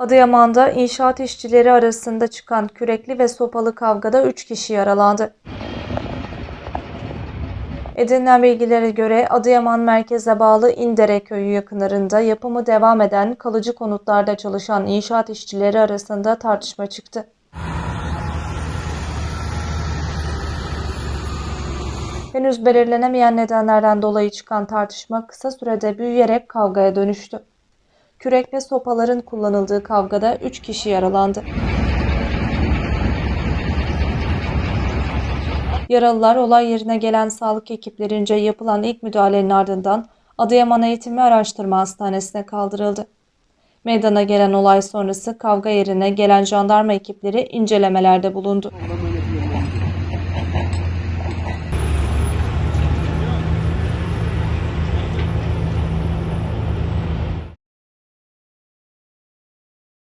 Adıyaman'da inşaat işçileri arasında çıkan kürekli ve sopalı kavgada 3 kişi yaralandı. Edinilen bilgilere göre Adıyaman merkeze bağlı İndere köyü yakınlarında yapımı devam eden kalıcı konutlarda çalışan inşaat işçileri arasında tartışma çıktı. Henüz belirlenemeyen nedenlerden dolayı çıkan tartışma kısa sürede büyüyerek kavgaya dönüştü. Kürek ve sopaların kullanıldığı kavgada 3 kişi yaralandı. Yaralılar olay yerine gelen sağlık ekiplerince yapılan ilk müdahalenin ardından Adıyaman Eğitim Araştırma Hastanesi'ne kaldırıldı. Meydana gelen olay sonrası kavga yerine gelen jandarma ekipleri incelemelerde bulundu.